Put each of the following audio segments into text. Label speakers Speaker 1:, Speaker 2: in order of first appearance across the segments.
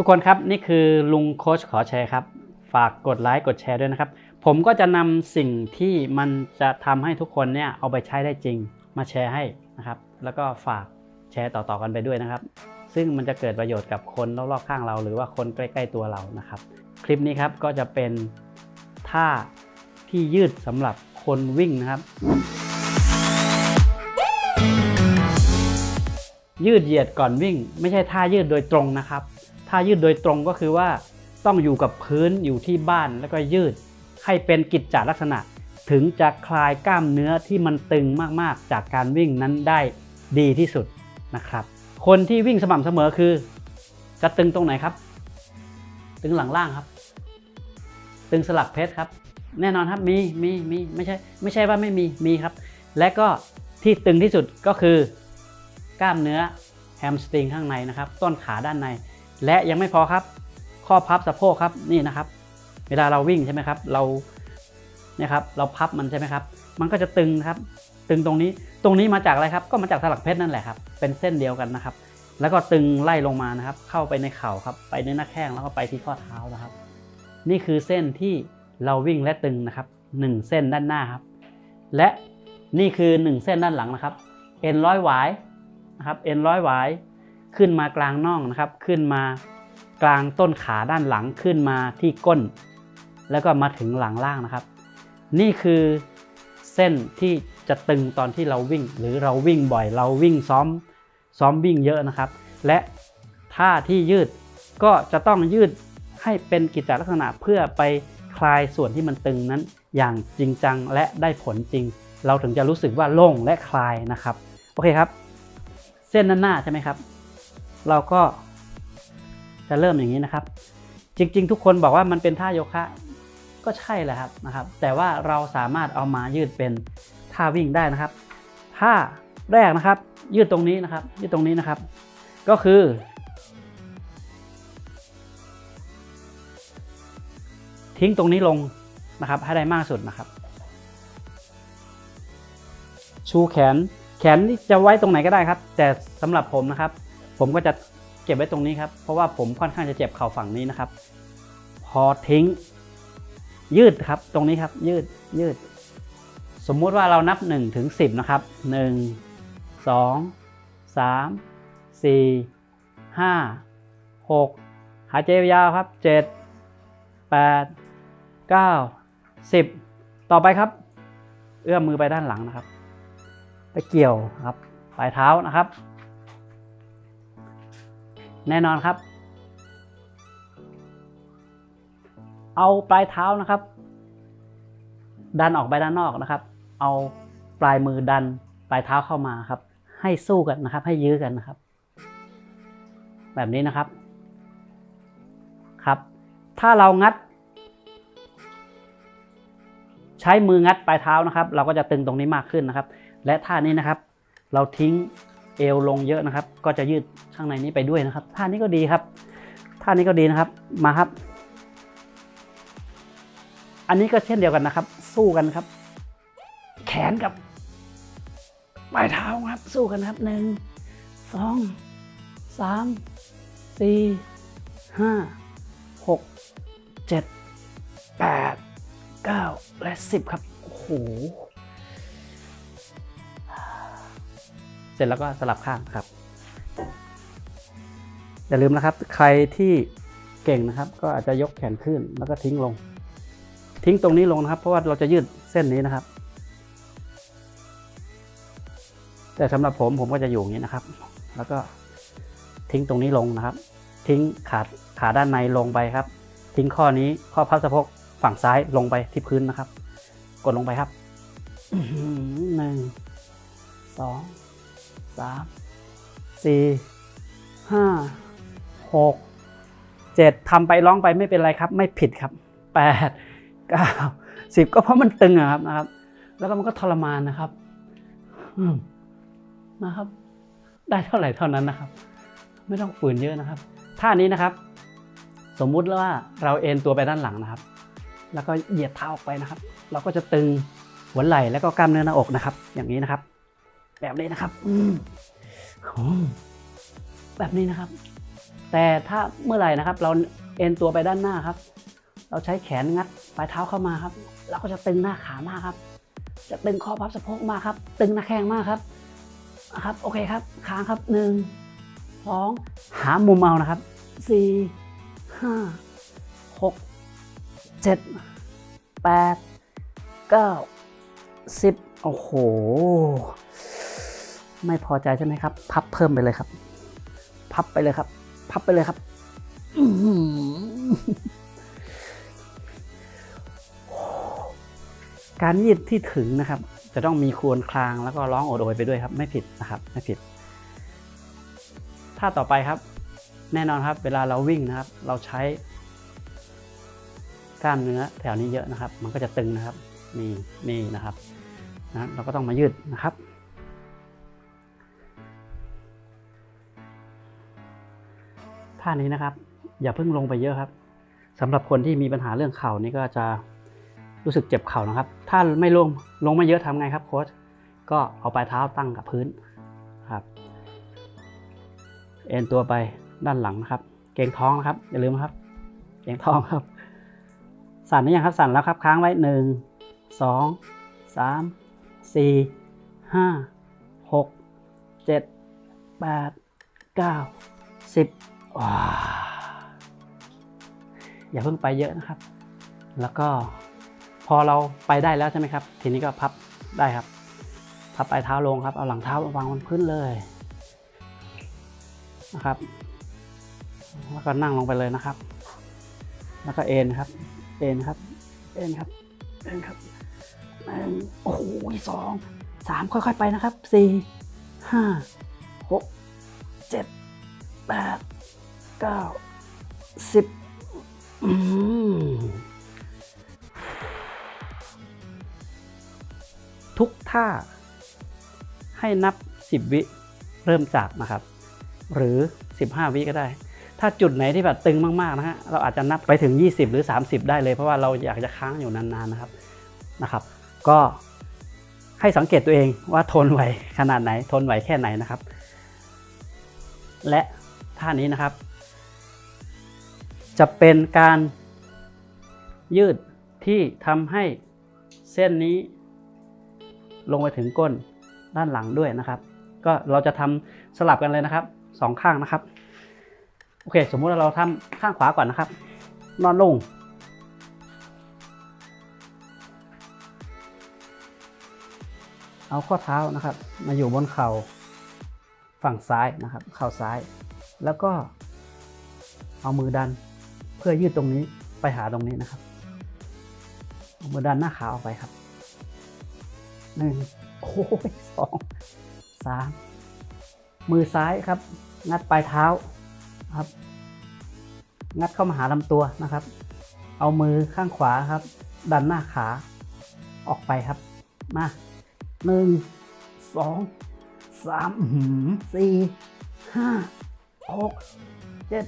Speaker 1: ทุกคนครับนี่คือลุงโค้ชขอแชร์ครับ ฝากกดไลค์กดแชร์ด้วยนะครับ ผมก็จะนำสิ่งที่มันจะทำให้ทุกคนเนี่ยเอาไปใช้ได้จริงมาแชร์ให้นะครับ แล้วก็ฝากแชร์ต่อๆกันไปด้วยนะครับ ซึ่งมันจะเกิดประโยชน์กับคนรอบๆข้างเรา หรือว่าคนใกล้ๆตัวเรานะครับ คลิปนี้ครับก็จะเป็นท่าที่ยืดสำหรับคนวิ่งนะครับ ยืดเหยียดก่อนวิ่ง ไม่ใช่ท่ายืดโดยตรงนะครับ ท่ายืดโดยตรงก็คือว่าต้องอยู่กับพื้นอยู่ที่บ้านแล้วก็ยืด ให้เป็นกิจจลักษณะ ถึงจะคลายกล้ามเนื้อที่มันตึงมากๆ จากการวิ่งนั้นได้ดีที่สุดนะครับ คนที่วิ่งสม่ำเสมอคือ จะตึงตรงไหนครับ ตึงหลังล่างครับ ตึงสลักเพชรครับ แน่นอนครับมีมีมีไม่ใช่ไม่ใช่ว่าไม่มีมีครับ และก็ที่ตึงที่สุดก็คือกล้ามเนื้อแฮมสตริงข้างในนะครับ ต้นขาด้านใน และยังไม่พอครับ ข้อพับสะโพกครับนี่นะครับ เวลาเราวิ่งใช่ไหมครับ เราเนี่ยครับเราพับมันใช่ไหมครับ มันก็จะตึงครับ ตึงตรงนี้ตรงนี้มาจากอะไรครับ ก็มาจากสลักเพชรนั่นแหละครับ เป็นเส้นเดียวกันนะครับ แล้วก็ตึงไล่ลงมานะครับ เข้าไปในเข่าครับ ไปในหน้าแข้งแล้วก็ไปที่ข้อเท้านะครับ นี่คือเส้นที่เราวิ่งและตึงนะครับหนึ่งเส้นด้านหน้าครับ และนี่คือหนึ่งเส้นด้านหลังนะครับเอ็นร้อยหวายนะครับเอ็นร้อยหวาย ขึ้นมากลางน่องนะครับ ขึ้นมากลางต้นขาด้านหลังขึ้นมาที่ก้น แล้วก็มาถึงหลังล่างนะครับ นี่คือเส้นที่จะตึงตอนที่เราวิ่ง หรือเราวิ่งบ่อย เราวิ่งซ้อมซ้อมวิ่งเยอะนะครับ และท่าที่ยืดก็จะต้องยืดให้เป็นกิจลักษณะเพื่อไปคลายส่วนที่มันตึงนั้น อย่างจริงจังและได้ผลจริง เราถึงจะรู้สึกว่าโล่งและคลายนะครับ โอเคครับ เส้นด้านหน้าใช่ไหมครับ เราก็จะเริ่มอย่างนี้นะครับ จริง ๆ ทุกคนบอกว่ามันเป็นท่าโยคะก็ใช่แหละครับนะครับ แต่ว่าเราสามารถเอามายืดเป็นท่าวิ่งได้นะครับท่าแรกนะครับ ยืดตรงนี้นะครับ ยืดตรงนี้นะครับ ก็คือ ทิ้งตรงนี้ลงนะครับให้ได้มากสุดนะครับ ชูแขนแขนจะไว้ตรงไหนก็ได้ครับ แต่สำหรับผมนะครับ ผมก็จะเก็บไว้ตรงนี้ครับ เพราะว่าผมค่อนข้างจะเจ็บเข่าฝั่งนี้นะครับ พอทิ้ง ยืดครับ ตรงนี้ครับ ยืดยืด สมมุติว่าเรานับ1ถึง10 นะครับ 1 2 3 4 5 6 หายใจยาวครับ 7 8 9 10 ต่อไปครับ เอื้อมมือไปด้านหลังนะครับ ไปเกี่ยวครับ ปลายเท้านะครับ แน่นอนครับ เอาปลายเท้านะครับ ดันออกไปด้านนอกนะครับ เอาปลายมือดันปลายเท้าเข้ามาครับ ให้สู้กันนะครับ ให้ยื้อกันนะครับ แบบนี้นะครับครับ ถ้าเรางัด ใช้มืองัดปลายเท้านะครับ เราก็จะตึงตรงนี้มากขึ้นนะครับ และท่านี้นะครับ เราทิ้ง เอวลงเยอะนะครับ ก็จะยืดข้างในนี้ไปด้วยนะครับ ท่านี้ก็ดีครับ ท่านี้ก็ดีนะครับ มาครับ อันนี้ก็เช่นเดียวกันนะครับ สู้กันครับ แขนกับปลายเท้าครับ สู้กันครับหนึ่งสองสามสี่ห้าหกเจ็ดแปดเก้าและสิบครับ โอ้โห เสร็จแล้วก็สลับข้างครับ อย่าลืมนะครับ ใครที่เก่งนะครับ ก็อาจจะยกแขนขึ้นแล้วก็ทิ้งลง ทิ้งตรงนี้ลงนะครับ เพราะว่าเราจะยืดเส้นนี้นะครับ แต่สำหรับผมผมก็จะอยู่อย่างนี้นะครับ แล้วก็ทิ้งตรงนี้ลงนะครับ ทิ้งขาขาด้านในลงไปครับ ทิ้งข้อนี้ข้อพับสะโพกฝั่งซ้ายลงไปที่พื้นนะครับ กดลงไปครับหนึ่งสองามสี่ห้าหกเจ็ดทำไปร้องไปไม่เป็นไรครับ ไม่ผิดครับแปดเก้าสิบก็เพราะมันตึงอะครับนะครับ แล้วก็มันก็ทรมานนะครับนะครับ ได้เท่าไหร่เท่านั้นนะครับ ไม่ต้องฝืนเยอะนะครับท่านี้นะครับ สมมุติว่าเราเอ็นตัวไปด้านหลังนะครับ แล้วก็เหยียดเท้าออกไปนะครับ เราก็จะตึงหัวไหล่แล้วก็กล้ามเนื้อหน้าอกนะครับ อย่างนี้นะครับ แบบนี้นะครับอืมอืมแบบนี้นะครับ แต่ถ้าเมื่อไหร่นะครับ เราเอ็นตัวไปด้านหน้าครับ เราใช้แขนงัดปลายเท้าเข้ามาครับ เราก็จะตึงหน้าขามากครับ จะตึงข้อพับสะโพกมากครับ ตึงหน้าแข้งมากครับนะครับ โอเคครับ ค้างครับหนึ่งสองหามุมเอานะครับสี่ห้าหกเจ็ดแปดเก้าสิบโอ้โห ไม่พอใจใช่ไหมครับ พับเพิ่มไปเลยครับ พับไปเลยครับ พับไปเลยครับการยืดที่ถึงนะครับ จะต้องมีควรคลางแล้วก็ร้องโอดโอยไปด้วยครับ ไม่ผิดนะครับ ไม่ผิดท่าต่อไปครับ แน่นอนครับ เวลาเราวิ่งนะครับ เราใช้กล้ามเนื้อแถวนี้เยอะนะครับ มันก็จะตึงนะครับนี่นี่นะครับนะเราก็ต้องมายืดนะครับานี้นะครับ อย่าเพิ่งลงไปเยอะครับสำหรับคนที่มีปัญหาเรื่องเข่านี่ก็จะรู้สึกเจ็บเข่านะครับ ถ้าไม่ลงลงไม่เยอะทำไงครับโค้ชก็เอาปลายเท้าตั้งกับพื้นครับ เอ็นตัวไปด้านหลังนะครับ เกงท้องนะครับ อย่าลืมครับ เกงท้องครับ สั่นหรือยังครับ สั่นแล้วครับ ค้างไว้หนึ่งสองสามสี่ห้าหกเจ็ดแปดเก้าสิบ อย่าเพิ่งไปเยอะนะครับ แล้วก็พอเราไปได้แล้วใช่ไหมครับ ทีนี้ก็พับได้ครับ พับปลายเท้าลงครับ เอาหลังเท้าวางบนพื้นเลยนะครับ แล้วก็นั่งลงไปเลยนะครับ แล้วก็เอ็นครับ เอ็นครับ เอ็นครับ เอ็นครับหนึ่งโอ้โหสองสามค่อยๆไปนะครับสี่ห้าหกเจ็ดแปด เก้าสิบทุกท่าให้นับ 10 วิเริ่มจากนะครับ หรือ 15 วิก็ได้ ถ้าจุดไหนที่แบบตึงมากๆนะฮะเราอาจจะนับไปถึง 20 หรือ 30 ได้เลย เพราะว่าเราอยากจะค้างอยู่นานๆนะครับนะครับ ก็ให้สังเกตตัวเองว่าทนไหวขนาดไหนทนไหวแค่ไหนนะครับ และท่านี้นะครับ จะเป็นการยืดที่ทำให้เส้นนี้ลงไปถึงก้นด้านหลังด้วยนะครับ ก็เราจะทำสลับกันเลยนะครับสองข้างนะครับ โอเค สมมุติว่าเราทำข้างขวาก่อนนะครับ นอนลง เอาข้อเท้านะครับ มาอยู่บนเข่าฝั่งซ้ายนะครับ เข่าซ้าย แล้วก็เอามือดัน เพื่อยืดตรงนี้ไปหาตรงนี้นะครับเอามือดันหน้าขาออกไปครับหนึ่งโอ้ยสองสามมือซ้ายครับ งัดปลายเท้าครับ งัดเข้ามาหาลำตัวนะครับ เอามือข้างขวาครับ ดันหน้าขาออกไปครับ มาหนึ่งสองสามสี่ห้าหกเจ็ด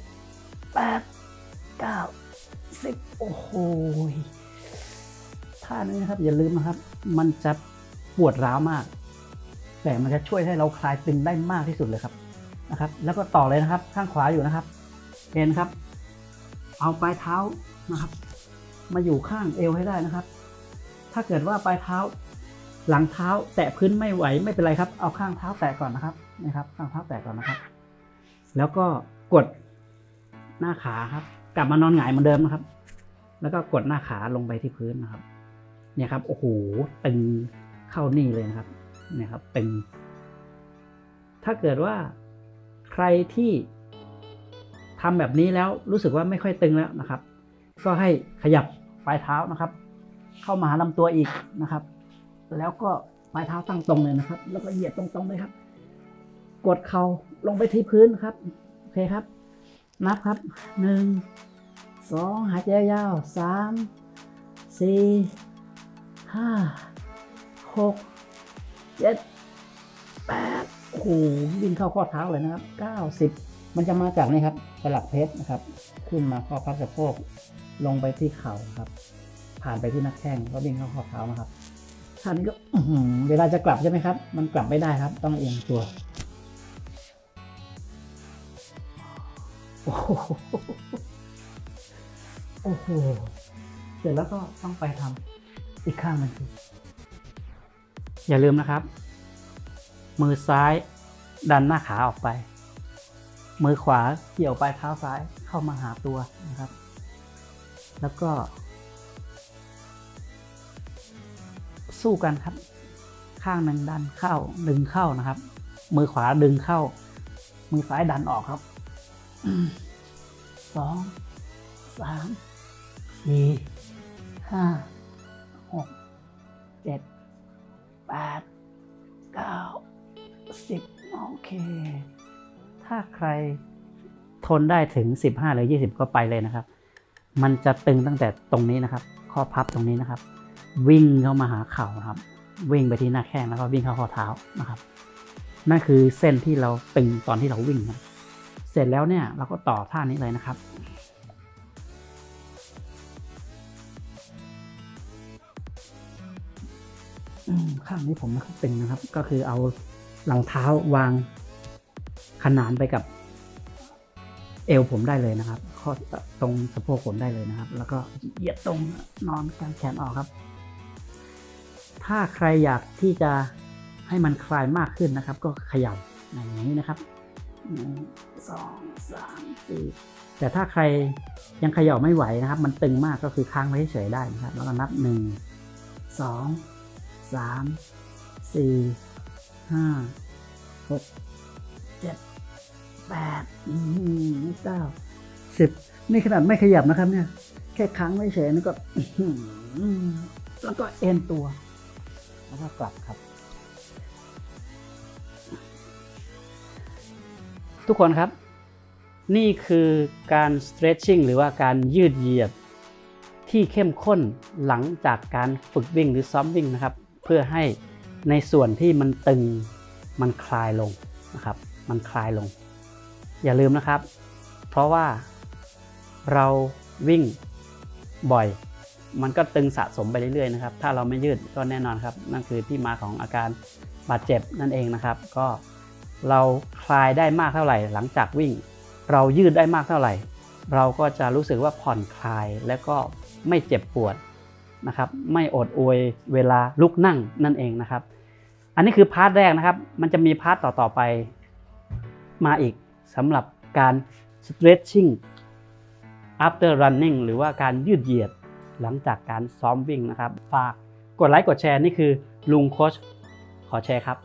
Speaker 1: แปด เก้าสิบโอ้โหท่านี้นะครับ อย่าลืมนะครับ มันจะปวดร้าวมาก แต่มันจะช่วยให้เราคลายตึงได้มากที่สุดเลยครับนะครับ แล้วก็ต่อเลยนะครับ ข้างขวาอยู่นะครับเอ็นครับ เอาปลายเท้านะครับ มาอยู่ข้างเอวให้ได้นะครับ ถ้าเกิดว่าปลายเท้า หลังเท้า แตะพื้นไม่ไหวไม่เป็นไรครับ เอาข้างเท้าแตะก่อนนะครับนะครับ ข้างเท้าแตะก่อนนะครับ แล้วก็กดหน้าขาครับ กลับมานอนหงายเหมือนเดิมนะครับ แล้วก็กดหน้าขาลงไปที่พื้นนะครับ เนี่ยครับโอ้โหตึงเข้านี่เลยนะครับ เนี่ยครับตึงถ้าเกิดว่าใครที่ทำแบบนี้แล้วรู้สึกว่าไม่ค่อยตึงแล้วนะครับ ก็ให้ขยับปลายเท้านะครับ เข้ามาหาลำตัวอีกนะครับ แล้วก็ปลายเท้าตั้งตรงเลยนะครับ แล้วก็เหยียดตรงๆเลยครับ กดเข่าลงไปที่พื้นครับ โอเคครับ นับครับหนึ่งสองหายใจยาวสามสี่ห้าหกเจ็ดแปดโอ้โหวิ่งเข้าข้อเท้าเลยนะครับเก้าสิบมันจะมาจากนี่ครับสลักเพชรนะครับ ขึ้นมาข้อพับสะโพกลงไปที่เข่าครับ ผ่านไปที่นักแข้งก็วิ่งเข้าข้อเท้านะครับท่านี้ก็เวลาจะกลับใช่ไหมครับ มันกลับไม่ได้ครับ ต้องเอียงตัว โอ้โหโอ้โห เสร็จแล้วก็ต้องไปทำอีกข้างหนึงอย่าลืมนะครับ มือซ้ายดันหน้าขาออกไป มือขวาเกี่ยวปลายเท้าซ้ายเข้ามาหาตัวนะครับ แล้วก็ สู้กันครับ ข้างหนึ่งดันเข้าดึงเข้านะครับ มือขวาดึงเข้า มือซ้ายดันออกครับ สองสามสี่ห้าหกเจ็ดแปดเก้าสิบโอเค ถ้าใครทนได้ถึง 15 หรือ 20 ก็ไปเลยนะครับ มันจะตึงตั้งแต่ตรงนี้นะครับ ข้อพับตรงนี้นะครับ วิ่งเข้ามาหาเข่านะครับ วิ่งไปที่หน้าแข้งแล้วก็วิ่งเข้าข้อเท้านะครับ นั่นคือเส้นที่เราตึงตอนที่เราวิ่งนะ เสร็จแล้วเนี่ยเราก็ต่อท่านี้เลยนะครับ ข้างนี้ผมไม่ค่อยตึงนะครับ ก็คือเอาหลังเท้าวางขนานไปกับเอวผมได้เลยนะครับ ข้อตรงสะโพกผมได้เลยนะครับ แล้วก็เหยียดตรงนอนกางแขนออกครับ ถ้าใครอยากที่จะให้มันคลายมากขึ้นนะครับ ก็ขย่าอย่างนี้นะครับ หนึ่งสองสามสี่แต่ถ้าใครยังเขย่าไม่ไหวนะครับ มันตึงมากก็คือค้างไว้เฉยได้นะครับ แล้วก็นับหนึ่งสองสามสี่ห้าหกเจ็ดแปดเก้าสิบนี่ขนาดไม่ขยับนะครับเนี่ย แค่ค้างไว้เฉยนี่ก็แล้วก็เอ็นตัว แล้วก็กลับครับ ทุกคนครับ นี่คือการ stretching หรือว่าการยืดเหยียด ที่เข้มข้นหลังจากการฝึกวิ่งหรือซ้อมวิ่งนะครับ เพื่อให้ในส่วนที่มันตึงมันคลายลงนะครับ มันคลายลง อย่าลืมนะครับ เพราะว่าเราวิ่งบ่อย มันก็ตึงสะสมไปเรื่อยๆนะครับ ถ้าเราไม่ยืดก็แน่นอนครับ นั่นคือที่มาของอาการบาดเจ็บนั่นเองนะครับ ก็ เราคลายได้มากเท่าไหร่ หลังจากวิ่ง เรายืดได้มากเท่าไหร่ เราก็จะรู้สึกว่าผ่อนคลายและก็ไม่เจ็บปวดนะครับ ไม่อดอวยเวลาลุกนั่งนั่นเองนะครับ อันนี้คือพาร์ทแรกนะครับ มันจะมีพาร์ทต่อๆไปมาอีกสำหรับการ stretching after running หรือว่าการยืดเหยียดหลังจากการซ้อมวิ่งนะครับ ฝากกดไลค์กดแชร์นี่คือลุงโคชขอแชร์ครับ